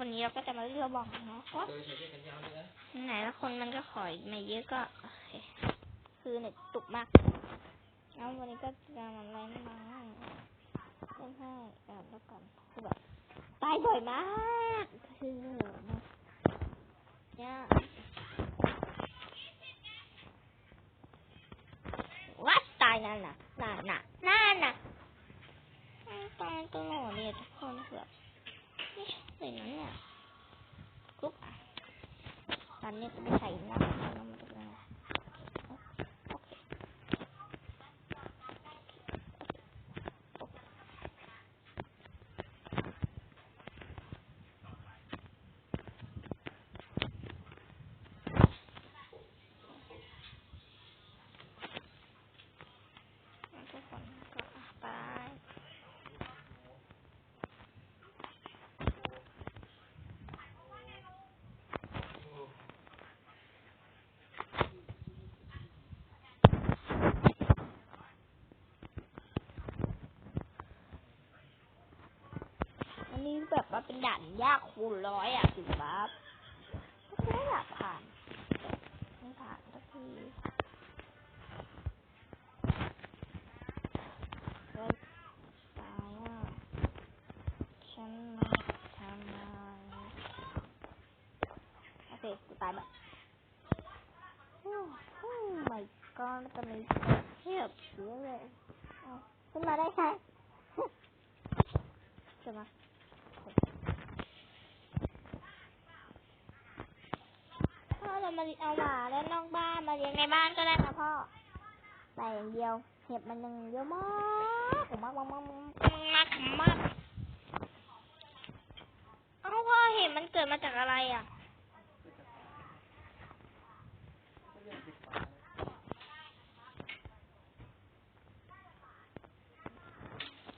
วันนี้เราก็จะมาเลือกบอกเนาะว่าโดยใช้เชือกกันยาวเลยนะไหนแล้วคนมันก็ขอมาเยอะก็โอเคคือเน็ตตุกมากแล้ววันนี้ก็จะมาอะไรไม่มาเล่นให้แบบแล้วก่อนคือแบบตายบ่อยมากคือเนี่ยวัดตายนั่นน่ะนั่นน่ะนั่นน่ะตายตลอดเลยทุกคนคือแบบไม่ชอบเลย นะเนี่ยกรุ๊ปอะตอนนี้จะไปใส่หน้าแล้วมันจะเป็นอะไรโอเคทุกคนก็อะไป อัน นี้แบบว่าเป็นด่านยากคูณร้อยอะสิครับไม่อยากผ่านไม่ผ่านสักทีก็ตายอะฉันมาทำอะไรโอเคกูตายแบบโอ้โห my god ตอนนี้เทียบเยอะเลยขึ้นมาได้ใช่ไหม พ่อเรามาเอาหมาแล้วนอกบ้านมาเลี้ยง ในบ้านก็ได้นะพ่อแต่อย่างเดียว เห็บมันหนึ่งเยอะมากมากมากมากมากมากเอ้าพ่อเห็บมันเกิดมาจากอะไรอะ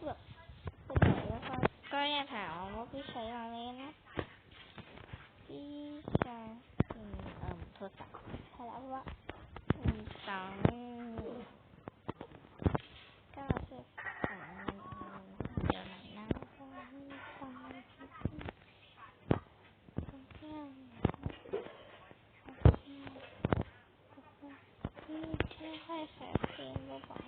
แบบเป็นไหนแล้วก็ก็อยากถามว่าพี่ใช้อะไรนะ พี่จะอืมเอ่อโทรศัพท์ใช่แล้วว่าอืมสองก็เช็คสองเดี๋ยวไหนนะก็มีความคิดที่ที่ที่ให้แสบเพลงเบา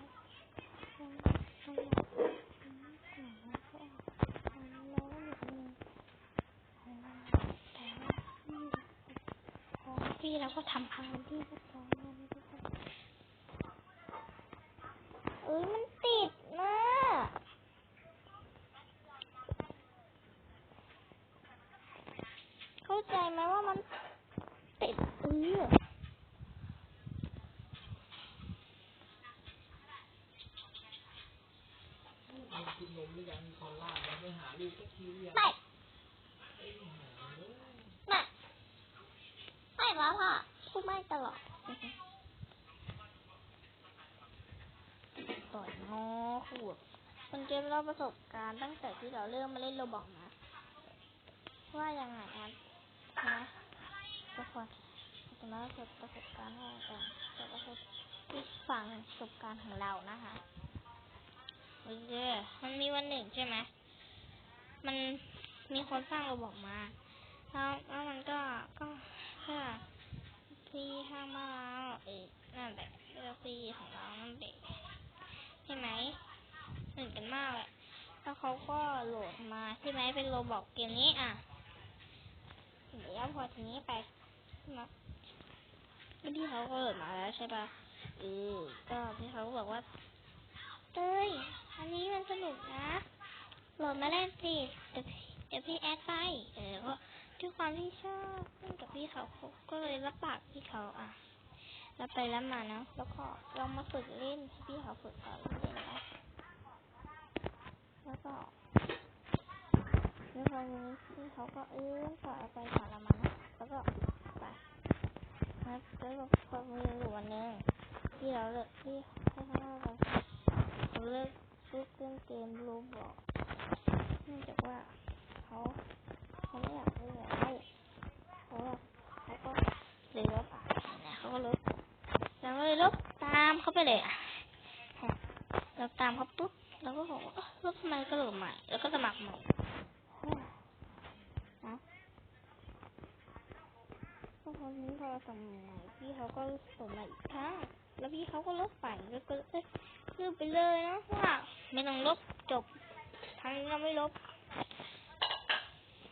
ๆพี่เราก็ทำพาร์ที่ก็ตองนั้นทุกคนอ้ยมันติดนะเข้าใจไหมว่ามันติดเออ มันกินนมหรือยังมีคนล่าแล้วไม่หาลูกสักทีอะ ไม่ เอ้ยหาเลย ไม่ไม่ แล้วพ่อพูดไม่ตลอดต่อยงอขูดคนเกมเราประสบการณ์ตั้งแต่ที่เราเริ่มมาเล่นโรบอกนะ ว่ายังไงครับนะทุกคนจะมาประประสบการณ์ให้กันจะประสบที่ฟังประสบการณ์ของเรานะคะโอเคมันมีวันหนึ่งใช่ไหมมันมีคนสร้างโรบอกมา แล้วแล้วมันก็ก็เพื่อ ที่ห้างมาแล้วเอกนั่นแหละเพื่อที่ของเรานั่นเด็กใช่ไหมเหมือนกันมากเลยแล้วเขาก็โหลดมาใช่ไหมเป็นโรบอกเกมนี้อะเดี๋ยวพอทีนี้ไปนะพี่เขาก็โหลดมาแล้วใช่ปะเออก็พี่เขาก็บอกว่าเต้ยอันนี้มันสนุกนะโหลดมาเล่นสิเดี๋ยวพี่เดี๋ยวพี่แอดไปเออก็ ด้วยความที่ชอบเล่นกับพี่เขาก็เลยรับปากพี่เขาอะแล้วไปแล้วมาเนาะแล้วก็ลองมาฝึกเล่นให้พี่เขาฝึกสอนเล่นนะแล้วก็แล้วพอนี้พี่เขาก็เออสอนไปสอนเรามานะแล้วก็ไปนะแล้วก็พอมีอยู่วันหนึงที่เราเลิกที่ให้เขาเล่าเราเขาเลิกเลิกเล่นเกมโรบอกเนื่องจากว่าเขา เขาไม่อยากเล่นแล้เพราะว่าเขาก็เลยลบอะนเขาก็ลบเราก็เลยลบตามเขาไปเลยอะเราตามเขาปุ๊บเราก็บอกว่าลบทำไมก็โหลดใหม่ แล้วก็สมัครใหม่นะคนนี้พอส่งใหม่พี่เขาก็ส่งมาอีกครั้งแล้วพี่เขาก็ลบไปแล้วก็เอ้ยลืมไปเลยนะว่าไม่ต้องลบจบครั้งนี้เราไม่ลบ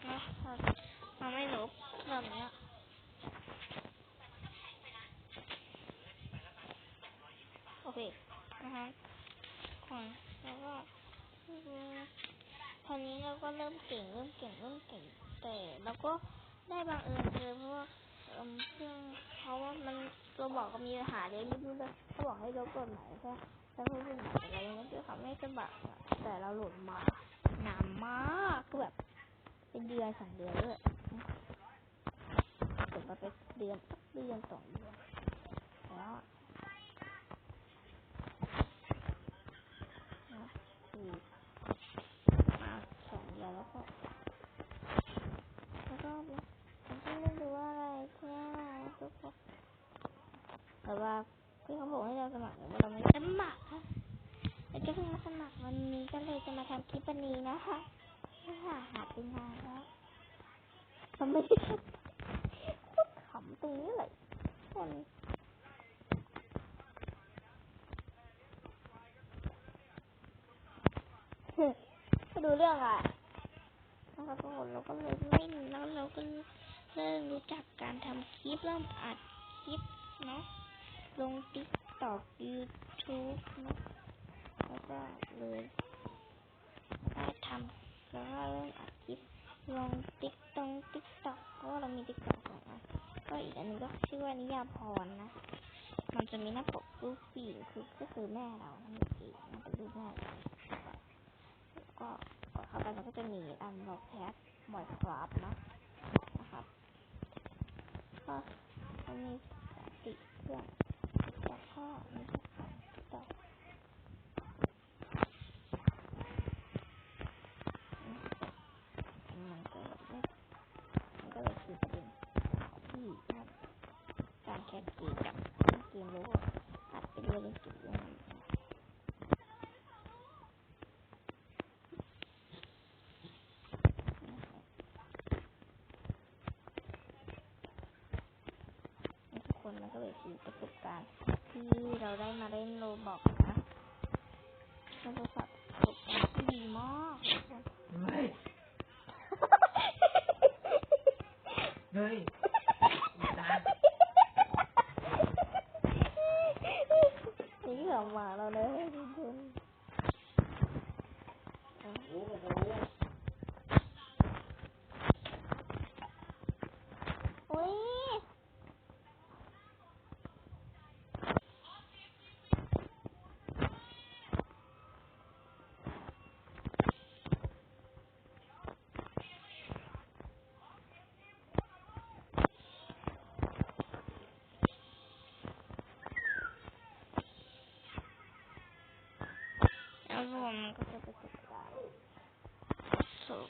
นะเราไม่ แบบเนี้ยโอเคนะคะก่อนแล้วก็ตอนนี้เราก็เริ่มเก่งเริ่มเก่งเริ่มเก่ง แต่เราก็ได้บังเอิญเจอเพราะว่าเอิ่มเพิ่งเพราะว่ามันตัวบอกก็มีปัญหาเดี๋ยวนี้แบบเขาบอกให้ลบกฎหมายใช่ไหมแล้วเพิ่งเป็นหายอะไรนั่นคือเขาไม่สมัครอะแต่เราหลุดมานานมากคือแบบเป็นเดือนสองเดือนเลยถึงมาเป็นเดือน สักเดือนสองแล้วอะนะคือมาสองเดือนแล้วก็แล้วก็ผมก็ไม่รู้ว่าอะไรแค่ทุกคนแต่ว่าพี่เขาบอกให้เราสมัครแต่ว่าเราไม่สมัครค่ะแล้วก็เพิ่งมาสมัครวันนี้ก็เลยจะมาทำคลิปวันนี้นะคะไม่หาหาเป็นานแล้วทำไมโคตรขำตรงนี้เลย คนก็ดูเรื่องอะนะคะทุกคนเราก็เลยเล่นแล้วเราก็เริ่มรู้จักการทำคลิปเริ่มอัดคลิปเนาะลงติ๊กต็อกยูทูบเนาะแล้วก็เลยได้ทำแล้วก็เริ่มอัดคลิปลงติ๊กตองติ๊กต็อกเพราะเรามีติ๊กต็อก องอันก็อีกอันนึงก็ชื่อว่านิยาพรนะ มันจะมีหน้าปกรูปผู้หญิงคือก็คือแม่เรานั่นเองมันเป็นรูปแม่เราแล้วก็กดเข้าไปมันก็จะมีอันบอกแคสบ่อยครับเนาะนะครับ ก็มันมีติเครื่องแต่ก็มีต่อมันก็ไม่มันก็เลยคือประเด็นของพี่นะครับการแคสเกมกับเล่นเกมรู้ว่าอัดไปด้วยเล่นเกมด้วยทุก คนมันก็เลยคือประสบการณ์ที่เราได้มาเล่นโรบอกนะมันเป็นประสบการณ์ที่ดีมากทุกคน เฮ้ย เฮ้ยอีตา นี่เหลือหมาเราเลยทุกคน โอ้โห โอ้ย แล้วรวมก็จะประสบการณ์ประสบ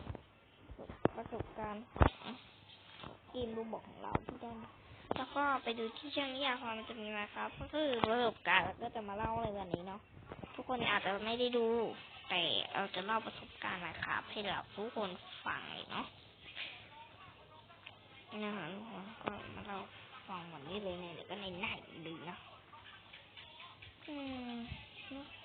ประสบการณ์ของเกมรูบอกของเราที่ได้แล้วก็ไปดูที่ช่องนิยายความมันจะมีมาครับ ก็คือประสบการณ์แล้วก็จะมาเล่าในวันนี้เนาะทุกคนอาจจะไม่ได้ดู แต่เราจะเล่าประสบการณ์นะครับให้เราทุกคนฟังเนาะนะคะทุกคนก็มาเล่าฟังวันนี้เลยเนี่ยเดี๋ยวก็ในหน้าดูนะอืมเนอะ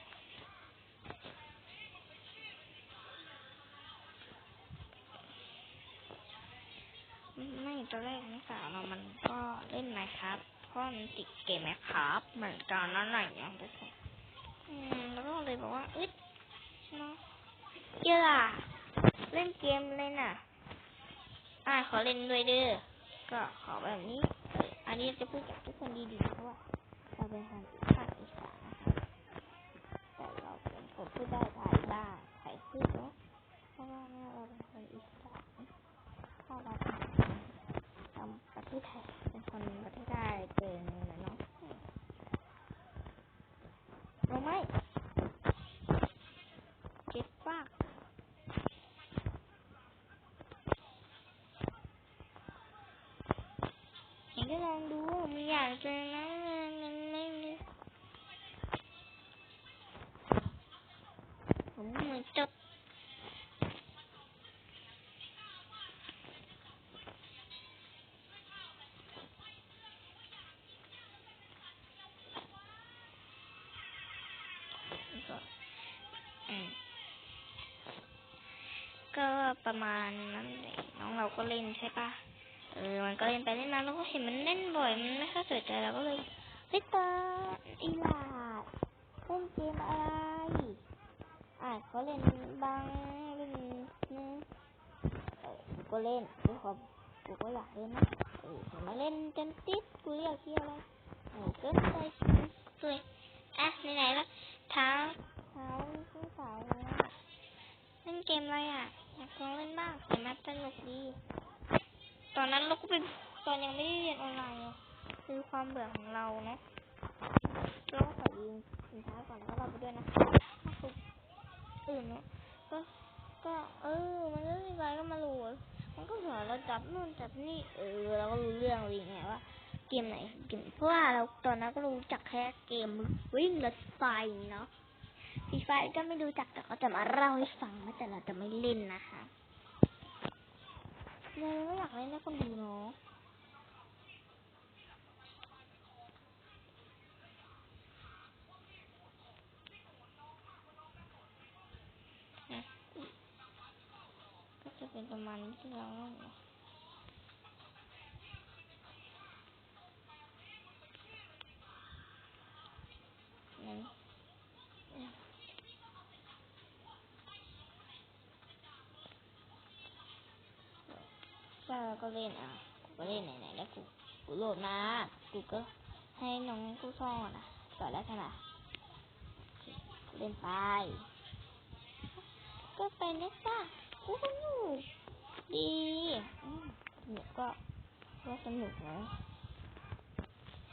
ไม่ตอนแรกนักสาวเรามันก็เล่นไหมครับเพราะมันติดเกมไหมครับ เหมือนกันนั่นแหละอย่างทุกคนอืมแล้วก็เลยบอกว่าอึดเนาะเยอะอะเล่นเกมเลยน่ะอ่าขอเล่นด้วยเด้อก็ขอแบบนี้เอออันนี้จะพูดกับทุกคนดีๆเพราะว่าเราเป็นทางภาคอีสานนะคะแต่ เราเป็นคนพูดได้ไทยบ้างไทยพูดเนาะเพราะว่าแม่เราเป็นคนอีสานพ่อเราเป็นคนทำประเทศไทยเป็นคนประเทศไทยเกินเลยเนาะรู้ไหมเก็บปากเห็นก็ลองดู ประมาณนั้นน้องเราก็เล่นใช่ปะเออ มันก็เล่นไปเล่นมาแล้วก็เห็นมันเล่นบ่อย มันไม่ค่อยสนใจเราก็เลยเฮ้ยตาอีหลาดเล่นเกมอะไรอะเขาเล่นบางเล่นนึงเออกูก็เล่นด้วยความกูก็อยากเล่นนะเออเห็นมาเล่นจนติดกูอยากเที่ยวอะไรโอ้เกินไปเลยอะไหนๆละเท้าเท้าผู้สาวเล่นเกมอะไรอะ อยากลองเล่นบ้างเห็นมันสนุกดี ตอนนั้นเราก็เป็นตอนยังไม่ได้เรียนออนไลน์คือความเบื่อของเราเนาะเราก็ขอยืมสินค้าก่อนแล้วก็เราไปด้วยนะคะอื่นเนาะก็ก็เออ มันก็มีอะไรก็มารู้อะมันก็สอนเราจับนู่นจับนี่เออเราก็รู้เรื่องเลยไงว่าเกมไหนเกมเพราะว่าเราตอนนั้นก็รู้จักแค่เกมวิ่งรถไฟเนาะ ฟีไฟก็ไม่รู้จักแต่เขาจะมาเล่าให้ฟังนะแต่เราจะไม่เล่นนะคะเลยไม่อยากเล่นให้คนดูเนาะก็จะเป็นประมาณนี้ที่เราเล่นเนาะนั้น ก็เล่นอะกูก็เล่นไหนๆแล้วกูกูโหลดมา กูก็ให้น้องกูซ่องอะนะต่อแล้วกันนะเล่นไป ก็ไปนะจ้ากูสนุกดีอืมสนุกก็ก็สนุกนะ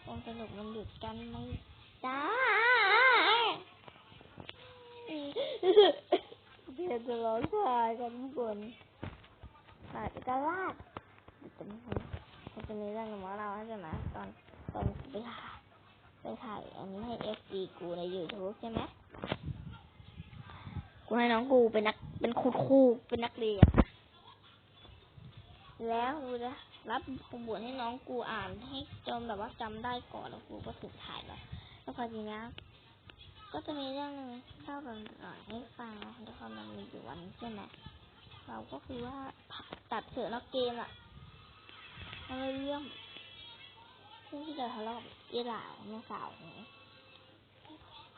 ความสนุกมันหยุดกันไหมจ้าอืมเดี๋ยวจะร้องไห้กันทุกคนขาดกระลาด จะมีมันจะมีเรื่องของเราใช่ไหมตอนตอนไปถ่ายไปถ่ายอันนี้ให้เอฟซีกูในยูทูบใช่ไหมกูให้น้องกูเป็นนักเป็นครูครูเป็นนักเรียนแล้วกูจะรับขบวนให้น้องกูอ่านให้จนแบบว่าจำได้ก่อนแล้วกูก็ถึงถ่ายแล้วแล้วพอทีนี้ก็จะมีเรื่องหนึงเล่าแบบหน่อยให้ฟังนะแล้วก็มันมีอยู่วันใช่ไหมเราก็คือว่าตัดเสือนอกเกมอะ เลยเรื่องเรื่องที่จะทะเลาะกับเยี่หลาวน้องสาวของ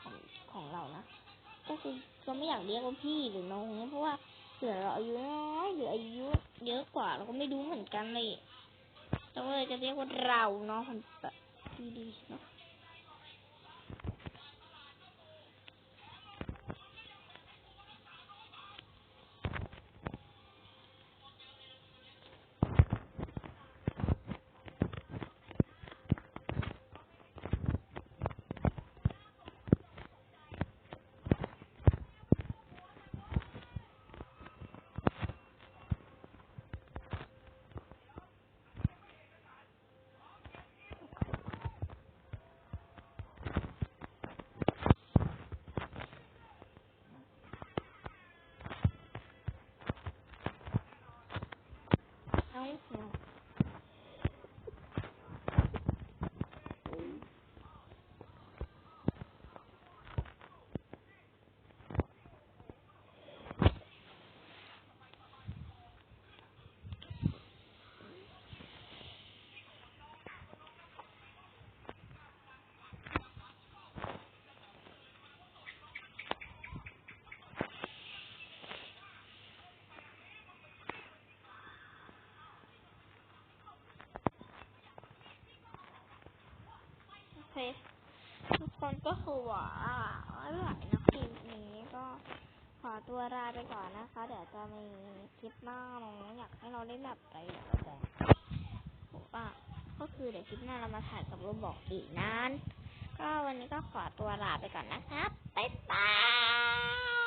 ของของเรานะก็คือเราไม่อยากเรียกว่าพี่หรือน้องเพราะว่าเสือเราอายุน้อยหรืออายุเยอะกว่าเราก็ไม่รู้เหมือนกันเลยเราก็เลยจะเรียกว่าเราเนาะคนแบบดีๆเนาะ น้องเสือ โอเค ทุกคนก็คือว่าไม่ไหวนะคลิปนี้ก็ขอตัวลาไปก่อนนะคะ เดี๋ยวจะมีคลิปหน้าน้องอยากให้เราเล่นแบบอะไรอย่างเงี้ยบอกว่าก็คือเดี๋ยวคลิปหน้าเรามาถ่ายกับโรบอกอีกนานก็วันนี้ก็ขอตัวลาไปก่อนนะครับบ๊ายบาย